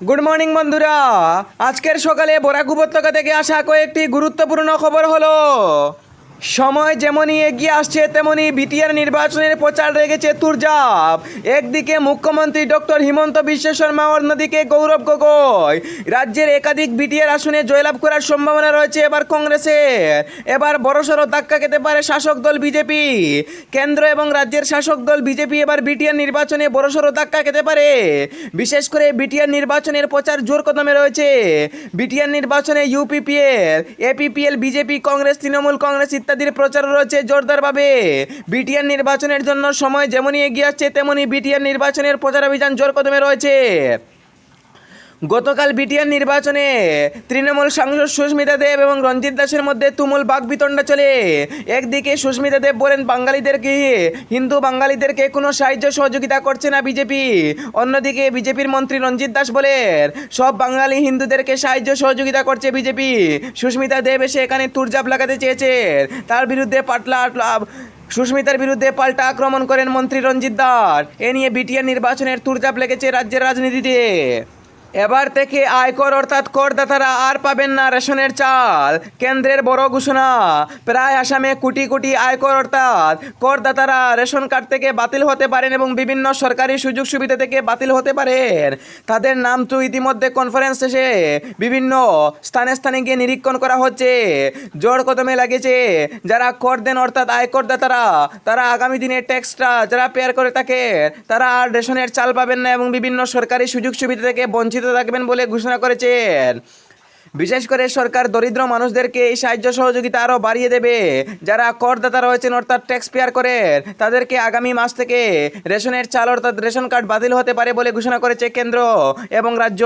Good morning বন্ধুরা। আজকের সকালে বরাক উপত্যকা থেকে আসা কয়েকটি গুরুত্বপূর্ণ খবর হলো সময় যেমনই এগিয়ে আসছে তেমনি বিটিআর নির্বাচনের প্রচার রেগেছে তুরজাব। একদিকে মুখ্যমন্ত্রী ডক্টর হিমন্ত বিশ্ব শর্মা, অন্যদিকে গৌরব গগৈ। রাজ্যের একাধিক বিটিআর আসনে জয়লাভ করার সম্ভাবনা রয়েছে এবার কংগ্রেসের এবার বড়সড় ধাক্কা খেতে পারে শাসক দল বিজেপি। কেন্দ্র এবং রাজ্যের শাসক দল বিজেপি এবার বিটিআর নির্বাচনে বড়সড় ধাক্কা খেতে পারে। বিশেষ করে বিটিআর নির্বাচনের প্রচার জোর কদমে রয়েছে। বিটিআর নির্বাচনে UPPL, APPL, BJP, Congress, Trinamool Congress ইত্যাদির প্রচার রয়েছে জোরদারভাবে। বিটিআর নির্বাচনের জন্য সময় যেমনই এগিয়ে আসছে তেমনি বিটিআর নির্বাচনের প্রচারাভিযান জোর কদমে রয়েছে। গতকাল বিটিআর নির্বাচনে তৃণমূল সাংসদ সুস্মিতা দেব এবং রঞ্জিত দাসের মধ্যে তুমুল বাকবিতণ্ডা চলে। একদিকে সুস্মিতা দেব বলেন বাঙালিদেরকে হিন্দু বাঙালিদেরকে কোনো সাহায্য সহযোগিতা করছে না বিজেপি। অন্যদিকে বিজেপির মন্ত্রী রঞ্জিত দাস বলেন, সব বাঙালি হিন্দুদেরকে সাহায্য সহযোগিতা করছে বিজেপি। সুস্মিতা দেব এসে এখানে তুরজাপ লাগাতে চেয়েছেন তার বিরুদ্ধে পাটলা সুস্মিতার বিরুদ্ধে পাল্টা আক্রমণ করেন মন্ত্রী রঞ্জিত দাস। এ নিয়ে বিটিআর নির্বাচনের তুরজাপ লেগেছে রাজ্যের রাজনীতিতে। এবার থেকে আয়কর অর্থাৎ করদাতারা আর পাবেন না রেশনের চাল। কেন্দ্রের বড় ঘোষণা, প্রায় আসামে কোটি কোটি আয়কর অর্থাৎ করদাতারা রেশন কার্ড থেকে বাতিল হতে পারেন এবং বিভিন্ন সরকারি সুযোগ সুবিধা থেকে বাতিল হতে পারেন। তাদের নাম তো ইতিমধ্যে কনফারেন্স শেষে বিভিন্ন স্থানে স্থানে গিয়ে নিরীক্ষণ করা হচ্ছে। জোর কদমে লাগেছে, যারা কর দেন অর্থাৎ আয়করদাতারা তারা আগামী দিনে ট্যাক্সটা যারা পেয়ার করে থাকে, তারা আর রেশনের চাল পাবেন না এবং বিভিন্ন সরকারি সুযোগ সুবিধা থেকে বঞ্চিত থাকবেন বলে ঘোষণা করেছেন। বিশেষ করে সরকার দরিদ্র মানুষদেরকে এই সাহায্য সহযোগিতা আরও বাড়িয়ে দেবে। যারা করদাতা রয়েছেন, অর্থাৎ ট্যাক্স পেয়ার করে তাদেরকে আগামী মাস থেকে রেশনের চাল, অর্থাৎ রেশন কার্ড বাতিল হতে পারে বলে ঘোষণা করেছে কেন্দ্র এবং রাজ্য।